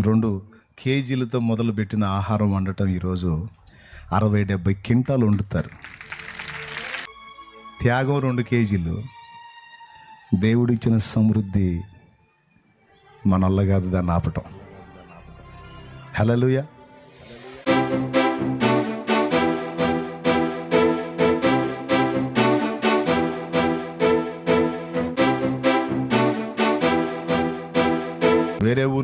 రెండు కేజీలతో మొదలుపెట్టిన ఆహారం వండటం ఈరోజు అరవై డెబ్బై క్వింటాలు వండుతారు. త్యాగం రెండు కేజీలు. దేవుడిచ్చిన సమృద్ధి మనల్ల కాదు దాన్ని ఆపటం. హలలుయా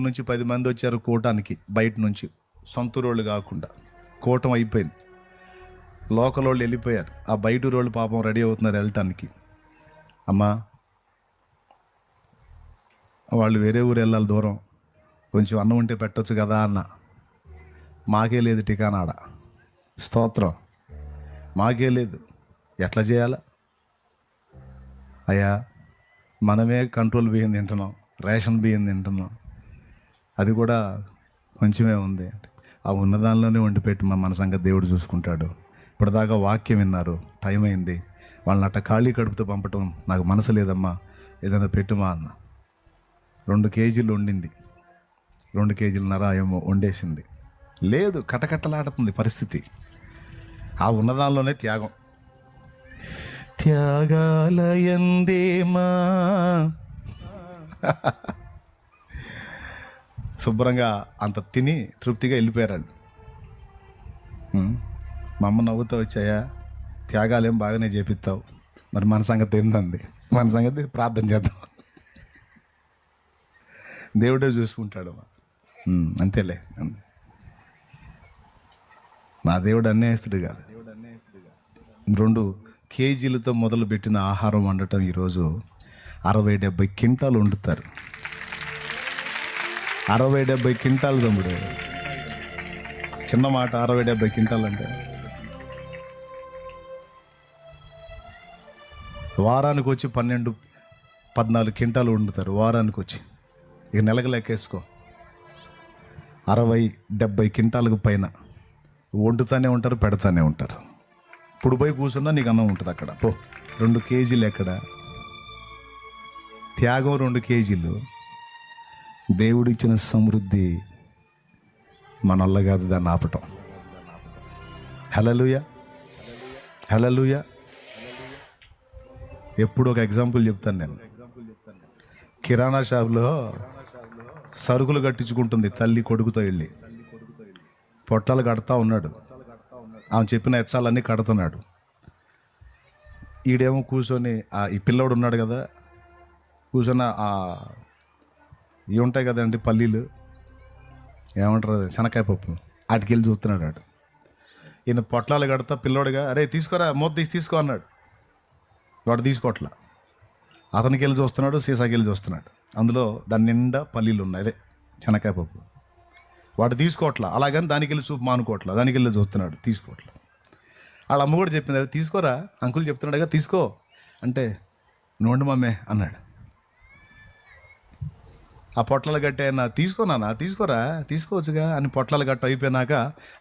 నుంచి పది మంది వచ్చారు కూటానికి బయట నుంచి. సొంత రోళ్ళు కాకుండా. కూటం అయిపోయింది. లోకల్ వాళ్ళు వెళ్ళిపోయారు. ఆ బయట రోళ్ళు పాపం రెడీ అవుతున్నారు వెళ్ళటానికి. అమ్మా వాళ్ళు వేరే ఊరు వెళ్ళాలి దూరం. కొంచెం అన్నం ఉంటే పెట్టొచ్చు కదా అన్న. మాకే లేదు టికానాడ. స్తోత్రం. మాకే లేదు. ఎట్లా చేయాలా? అయ్యా మనమే కంట్రోల్ బియ్యం తింటున్నాం. రేషన్ బియ్యం తింటున్నాం. అది కూడా కొంచెమే ఉంది. ఆ ఉన్న దానిలోనే వండి పెట్టి మా మన సంగతి దేవుడు చూసుకుంటాడు. ఇప్పటిదాకా వాక్యం విన్నారు. టైం అయింది. వాళ్ళని అట్ట ఖాళీ కడుపుతో పంపటం నాకు మనసు లేదమ్మా. ఏదైనా పెట్టుమా అన్న. రెండు కేజీలు వండింది. రెండు కేజీలన్నర ఏమో వండేసింది. లేదు కటకట్టలాడుతుంది పరిస్థితి. ఆ ఉన్నదానిలోనే త్యాగం. త్యాగాలయందేమా? శుభ్రంగా అంత తిని తృప్తిగా వెళ్ళిపోయారు మా అమ్మ నవ్వుతూ వచ్చాయా? త్యాగాలేం బాగానే చేపిస్తావు. మరి మన సంగతి ఏందండి? మన సంగతి ప్రార్థన చేద్దాం. దేవుడే చూసుకుంటాడు అంతేలే. నా దేవుడు అన్యాయస్తుడు కాదు. రెండు కేజీలతో మొదలుపెట్టిన ఆహారం వండటం ఈరోజు అరవై డెబ్బై క్వింటాలు వండుతారు. అరవై డెబ్బై క్వింటాలు తమ్ముడు. చిన్న మాట అరవై డెబ్బై క్వింటాలు అంటే. వారానికి వచ్చి పన్నెండు పద్నాలుగు క్వింటాలు వండుతారు వారానికి వచ్చి. ఇక నెలకు లెక్కేసుకో. అరవై డెబ్బై క్వింటాలకు పైన. వండుతూనే ఉంటారు పెడతానే ఉంటారు. ఇప్పుడు పోయి కూర్చున్నా నీకు అన్నం ఉంటుంది అక్కడ. పో. రెండు కేజీలు ఎక్కడ? త్యాగం రెండు కేజీలు. దేవుడిచ్చిన సమృద్ధి మనల్ల కాదు దాన్ని ఆపటం. హలలుయ హలలుయ ఎప్పుడు ఒక ఎగ్జాంపుల్ చెప్తాను నేను. కిరాణా షాప్లో సరుకులు కట్టించుకుంటుంది తల్లి కొడుకుతో వెళ్ళి. పొట్టాలు కడతా ఉన్నాడు. ఆమె చెప్పిన హెచ్చాలన్నీ కడుతున్నాడు. ఈడేమో కూర్చొని ఆ ఈ పిల్లోడు ఉన్నాడు కదా కూర్చొని ఆ ఇవి ఉంటాయి కదండి పల్లీలు. ఏమంటారు శనకాయ శనక్కాయ పప్పు. వాటికి వెళ్ళి చూస్తున్నాడు వాడు ఈయన పొట్లాలు కడతా పిల్లోడుగా అరే తీసుకోరా మూత తీసి తీసుకో అన్నాడు. వాడు తీసుకోవట్లా అతనికి వెళ్ళి చూస్తున్నాడు సీసాకి వెళ్ళి చూస్తున్నాడు. అందులో దాని నిండా పల్లీలు ఉన్నాయి. అదే శనక్కాయ పప్పు. వాడు తీసుకోవట్లా అలాగని దానికి వెళ్ళి చూపు మానుకోవట్లా దానికి వెళ్ళి చూస్తున్నాడు తీసుకోవట్లా వాళ్ళ అమ్మ కూడా చెప్పింది తీసుకోరా అంకుల్ చెప్తున్నాడుగా తీసుకో. అంటే నోండి మమ్మే అన్నాడు. ఆ పొట్లాలు గట్టి ఆయన తీసుకోనా తీసుకోరా తీసుకోవచ్చుగా అని పొట్లాలు గట్ట అయిపోయినాక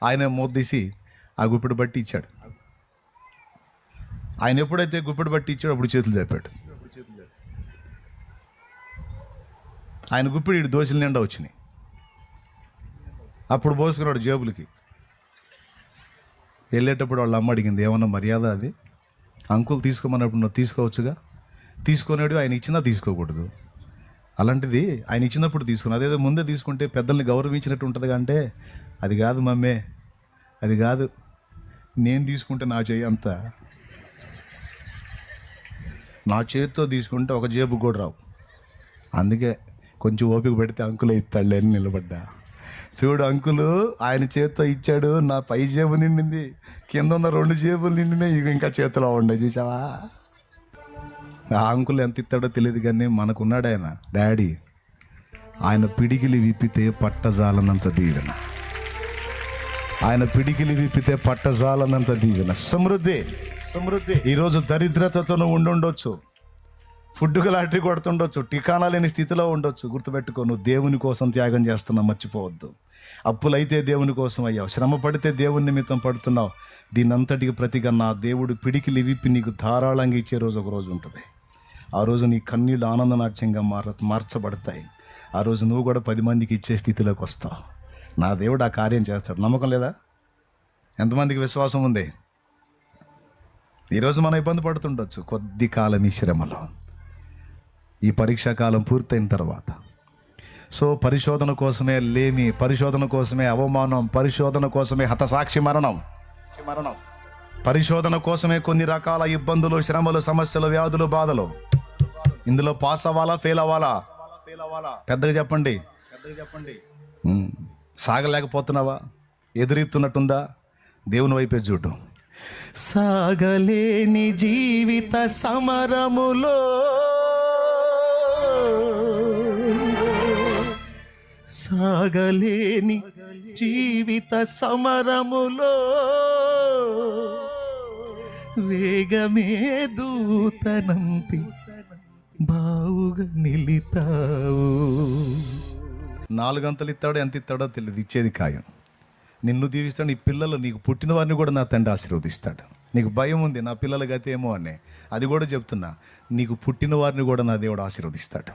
ఆయన మోద్దీసి ఆ గుప్పిడి బట్టి ఇచ్చాడు. ఆయన ఎప్పుడైతే గుప్పిడి బట్టి ఇచ్చాడో అప్పుడు చేతులు చెప్పాడు ఆయన గుప్పిడి ఇటు దోశల నిండా వచ్చినాయి. అప్పుడు పోసుకున్నాడు జేబులకి. వెళ్ళేటప్పుడు వాళ్ళ అమ్మ అడిగింది ఏమన్నా మర్యాద అది? అంకుల్ తీసుకోమన్నప్పుడు నువ్వు తీసుకోవచ్చుగా? తీసుకునేడు ఆయన ఇచ్చినా తీసుకోకూడదు. అలాంటిది ఆయన ఇచ్చినప్పుడు తీసుకుని అదేదో ముందే తీసుకుంటే పెద్దల్ని గౌరవించినట్టు ఉంటుంది అంటే అది కాదు మమ్మే అది కాదు. నేను తీసుకుంటే నా చేయి అంత. నా చేతితో తీసుకుంటే ఒక జేబు కూడా రావు. అందుకే కొంచెం ఓపిక పెడితే అంకులే ఇస్తాడులే అని నిలబడ్డా. చూడు అంకులు ఆయన చేతితో ఇచ్చాడు నా పై జేబు నిండింది. కింద ఉన్న రెండు జేబులు నిండినాయి ఇంకా చేతిలో ఉండే చూసావా ఆ అంకుల్ ఎంత ఇస్తాడో తెలియదు కానీ మనకున్నాడు ఆయన. డాడీ ఆయన పిడికిలి విప్పితే పట్టజాలనంత దీవెన. ఆయన పిడికిలి విప్పితే పట్టజాలనంత దీవెన. సమృద్ధి సమృద్ధి ఈరోజు దరిద్రతతో నువ్వు ఉండుండొచ్చు. ఫుడ్కి లాటరీ కొడుతుండొచ్చు టికానా లేని స్థితిలో ఉండొచ్చు. గుర్తుపెట్టుకో నువ్వు దేవుని కోసం త్యాగం చేస్తున్నా మర్చిపోవద్దు. అప్పులైతే దేవుని కోసం అయ్యావు. శ్రమ పడితే దేవుని నిమిత్తం పడుతున్నావు. దీనంతటికి ప్రతిగా నా దేవుడు పిడికిలి విప్పి నీకు ధారాళంగా ఇచ్చే రోజు ఒక రోజు ఉంటుంది. ఆ రోజు నీ కన్నీళ్ళు ఆనందనాట్యంగా మార మార్చబడతాయి. ఆ రోజు నువ్వు కూడా పది మందికి ఇచ్చే స్థితిలోకి వస్తావు. నా దేవుడు ఆ కార్యం చేస్తాడు. నమ్మకం లేదా? ఎంతమందికి విశ్వాసం ఉంది? ఈరోజు మనం ఇబ్బంది పడుతుండొచ్చు కొద్ది కాలం ఈ శ్రమలో. ఈ పరీక్షాకాలం పూర్తయిన తర్వాత. సో పరిశోధన కోసమే లేమి పరిశోధన కోసమే అవమానం పరిశోధన కోసమే హతసాక్షి మరణం మరణం. పరిశోధన కోసమే కొన్ని రకాల ఇబ్బందులు శ్రమలు సమస్యలు వ్యాధులు బాధలు. ఇందులో పాస్ అవ్వాలా ఫెయిల్ అవ్వాలా? పెద్దగా చెప్పండి. పెద్దగా చెప్పండి సాగలేకపోతున్నావా? ఎదురెత్తున్నట్టుందా దేవుని వైపే చూడు సాగలేని జీవిత సమరములో సాగలేని జీవిత సమరములో వేగమే దూతనంపి బావుగా నిలిపావు. నాలుగంతలు ఇస్తాడో ఎంత ఇస్తాడో తెలియదు ఇచ్చేది ఖాయం. నిన్ను దీవిస్తాడు నీ పిల్లలు నీకు పుట్టిన వారిని కూడా నా తండ్రి ఆశీర్వదిస్తాడు. నీకు భయం ఉంది నా పిల్లల అయితే ఏమో అని. అది కూడా చెప్తున్నా నీకు పుట్టిన వారిని కూడా నా దేవుడు ఆశీర్వదిస్తాడు.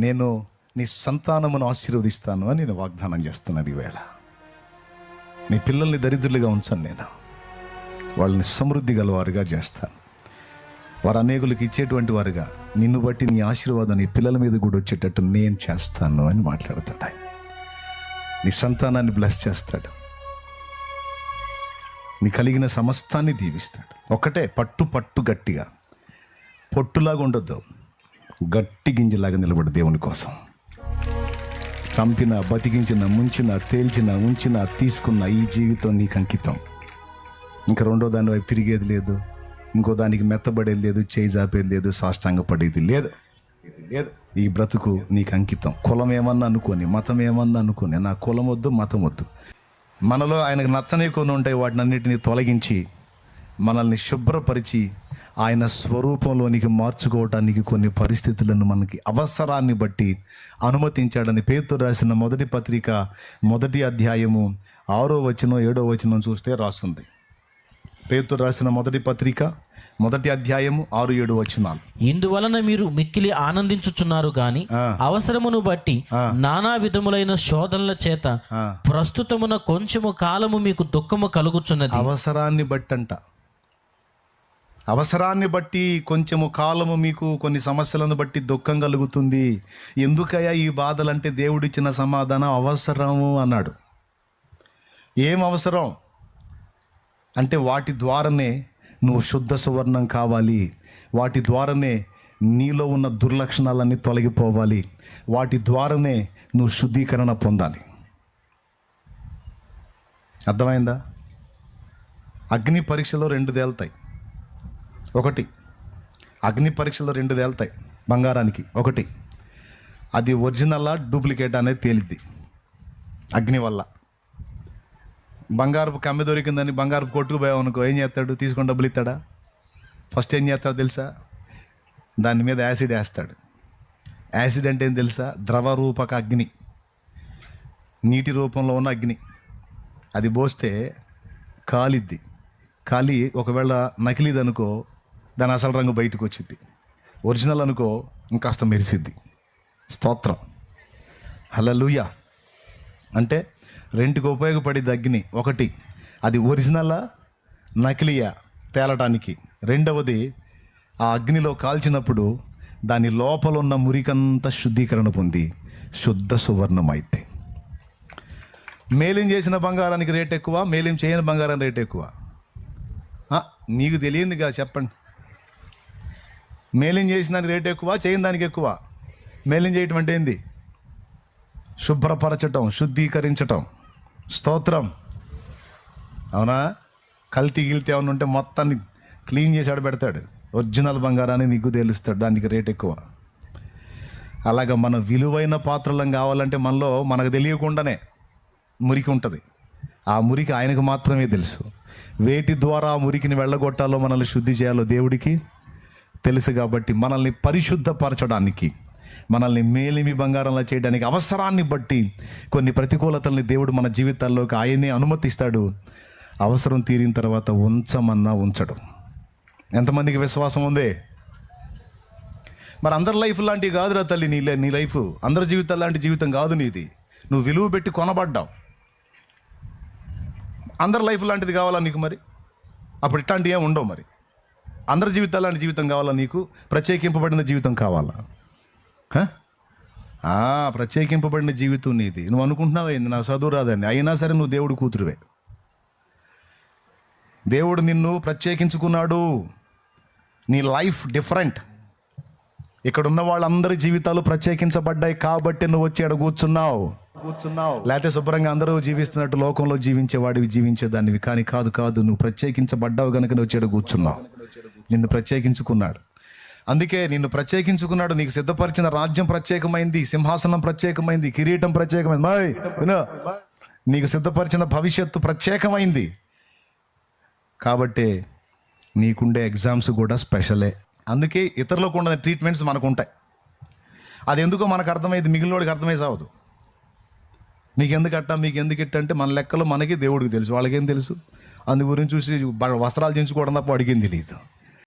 నేను నీ సంతానమును ఆశీర్వదిస్తాను అని నేను వాగ్దానం చేస్తున్నాను ఈవేళ నీ పిల్లల్ని దరిద్రులుగా ఉంచాను నేను. వాళ్ళని సమృద్ధి గలవారుగా చేస్తాను. వారు అనేకులకు ఇచ్చేటువంటి వారుగా నిన్ను బట్టి నీ ఆశీర్వాదం నీ పిల్లల మీద కూడా వచ్చేటట్టు నేను చేస్తాను అని మాట్లాడతాడు ఆయన. నీ సంతానాన్ని బ్లెస్ చేస్తాడు. నీ కలిగిన సమస్తాన్ని దీవిస్తాడు. ఒకటే పట్టు పట్టు గట్టిగా. పొట్టులాగా ఉండొద్దు. గట్టి గింజలాగా నిలబడు దేవుని కోసం. చంపిన బతికించిన ముంచిన తేల్చిన ఉంచిన తీసుకున్న ఈ జీవితం నీకు అంకితం. ఇంకా రెండో దాని వైపు తిరిగేది లేదు. ఇంకో దానికి మెత్తబడేది లేదు చేయి జాపేది లేదు సాష్టాంగ పడేది లేదు లేదు. ఈ బ్రతుకు నీకు అంకితం. కులం ఏమన్నా అనుకోని మతం ఏమన్నా అనుకోని నా కులం వద్దు మతం వద్దు. మనలో ఆయనకు నచ్చని కొన్ని ఉంటాయి వాటిని అన్నిటిని తొలగించి మనల్ని శుభ్రపరిచి ఆయన స్వరూపంలోనికి మార్చుకోవటానికి కొన్ని పరిస్థితులను మనకి అవసరాన్ని బట్టి అనుమతించాడని పేరుతో రాసిన మొదటి పత్రిక మొదటి అధ్యాయము ఆరో వచనం ఏడో వచనం చూస్తే రాస్తుంది. పేరుతో రాసిన మొదటి పత్రిక మొదటి అధ్యాయము ఆరు ఏడు వచనాలు. ఇందువలన మీరు మిక్కిలి ఆనందించుచున్నారు గాని. అవసరమును బట్టి నానా విధములైన శోధనల చేత. ప్రస్తుతమున కొంచెము కాలము మీకు దుఃఖము కలుగుచున్నది. అవసరాన్ని బట్టంట. అవసరాన్ని బట్టి కొంచెము కాలము మీకు కొన్ని సమస్యలను బట్టి దుఃఖం కలుగుతుంది. ఎందుకయ్యా ఈ బాధలంటే దేవుడిచ్చిన సమాధానం? అవసరము అన్నాడు. ఏం అవసరం? అంటే వాటి ద్వారానే నువ్వు శుద్ధ సువర్ణం కావాలి. వాటి ద్వారానే నీలో ఉన్న దుర్లక్షణాలన్నీ తొలగిపోవాలి. వాటి ద్వారానే నువ్వు శుద్ధీకరణ పొందాలి. అర్థమైందా? అగ్ని పరీక్షలో రెండు తేలుతాయి. ఒకటి అగ్ని పరీక్షలో రెండు తేలుతాయి బంగారానికి. ఒకటి అది ఒరిజినల్లా డూప్లికేట్ అనేది తేలిద్ది అగ్ని వల్ల. బంగారపు కమ్మె దొరికిందని బంగారపు కొట్టుకుపోయావు అనుకో ఏం చేస్తాడు? తీసుకొని డబ్బులు ఇస్తాడా? ఫస్ట్ ఏం చేస్తాడు తెలుసా? దాని మీద యాసిడ్ వేస్తాడు. యాసిడ్ అంటే ఏం తెలుసా? ద్రవ రూపక అగ్ని. నీటి రూపంలో ఉన్న అగ్ని. అది పోస్తే కాలిద్ది. కాలి ఒకవేళ నకిలీది అనుకో దాని అసలు రంగు బయటకు వచ్చింది ఒరిజినల్ అనుకో ఇంకాస్త మెరిసిద్ది. స్తోత్రం. హలలుయా అంటే రెంట్కి ఉపయోగపడేది అగ్ని ఒకటి. అది ఒరిజినలా నకిలియా తేలటానికి. రెండవది ఆ అగ్నిలో కాల్చినప్పుడు దాని లోపల ఉన్న మురికంతా శుద్ధీకరణ పొంది శుద్ధ సువర్ణం అయితే మేలిం చేసిన బంగారానికి రేట్ ఎక్కువ మేలిం చేయని బంగారం రేట్ ఎక్కువ. ఆ, మీకు తెలియందిగా చెప్పండి. మేలిం చేసిన దానికి రేట్ ఎక్కువ చేయని దానికి ఎక్కువ. మేలిం చేయటం అంటే ఏంది? శుభ్రపరచటం శుద్ధీకరించటం. స్తోత్రం. అవునా? కల్తీ గిల్తీ ఏమైనా ఉంటే మొత్తాన్ని క్లీన్ చేసి ఆడ పెడతాడు. ఒరిజినల్ బంగారాన్ని నీకు తెలుస్తాడు. దానికి రేట్ ఎక్కువ. అలాగ మన విలువైన పాత్రలం కావాలంటే మనలో మనకు తెలియకుండానే మురికి ఉంటుంది. ఆ మురికి ఆయనకు మాత్రమే తెలుసు. వేటి ద్వారా ఆ మురికిని వెళ్ళగొట్టాలో మనల్ని శుద్ధి చేయాలో దేవుడికి తెలుసు కాబట్టి మనల్ని పరిశుద్ధపరచడానికి మనల్ని మేలిమి బంగారంలా చేయడానికి అవసరాన్ని బట్టి కొన్ని ప్రతికూలతల్ని దేవుడు మన జీవితాల్లోకి ఆయనే అనుమతిస్తాడు. అవసరం తీరిన తర్వాత ఉంచమన్నా ఉంచడు. ఎంతమందికి విశ్వాసం ఉంది? మరి అందరి లైఫ్ లాంటివి కాదురా తల్లి నీ లై- నీ లైఫ్. అందరి జీవితాలు లాంటి జీవితం కాదు నీది. నువ్వు విలువ పెట్టి కొనబడ్డావు. అందరి లైఫ్ లాంటిది కావాలా నీకు మరి? అప్పుడు ఇట్లాంటివి ఏమి ఉండవు మరి. అందరి జీవితాలు లాంటి జీవితం కావాలా నీకు? ప్రత్యేకింపబడిన జీవితం కావాలా? ప్రత్యేకింపబడిన జీవితం నీది. నువ్వు అనుకుంటున్నావు ఏంది? నాకు చదువు రాదని అయినా సరే నువ్వు దేవుడు కూతురువే. దేవుడు నిన్ను ప్రత్యేకించుకున్నాడు. నీ లైఫ్ డిఫరెంట్. ఇక్కడ ఉన్న వాళ్ళందరి జీవితాలు ప్రత్యేకించబడ్డాయి కాబట్టి నువ్వు వచ్చి అక్కడ కూర్చున్నావు. కూర్చున్నావు. లేకపోతే శుభ్రంగా అందరూ జీవిస్తున్నట్టు లోకంలో జీవించేవాడివి జీవించేదానివి. కానీ కాదు కాదు నువ్వు ప్రత్యేకించబడ్డావు కనుక నువ్వు వచ్చి కూర్చున్నావు. నిన్ను ప్రత్యేకించుకున్నాడు. అందుకే నిన్ను ప్రత్యేకించుకున్నాడు నీకు సిద్ధపరిచిన రాజ్యం ప్రత్యేకమైంది సింహాసనం ప్రత్యేకమైంది కిరీటం ప్రత్యేకమైంది. మాయ్ నీకు సిద్ధపరిచిన భవిష్యత్తు ప్రత్యేకమైంది. కాబట్టి నీకుండే ఎగ్జామ్స్ కూడా స్పెషలే. అందుకే ఇతరులకు ఉన్న ట్రీట్మెంట్స్ మనకు ఉంటాయి అది ఎందుకో మనకు అర్థమైంది మిగిలినోడికి అర్థమై సావదు. మీకు ఎందుకు మీకు ఎందుకు ఇట్ట అంటే మన లెక్కలో మనకి దేవుడికి తెలుసు వాళ్ళకేం తెలుసు? అందు గురించి చూసి వస్త్రాలు చేయించుకోవడం తప్ప అడిగింది తెలియదు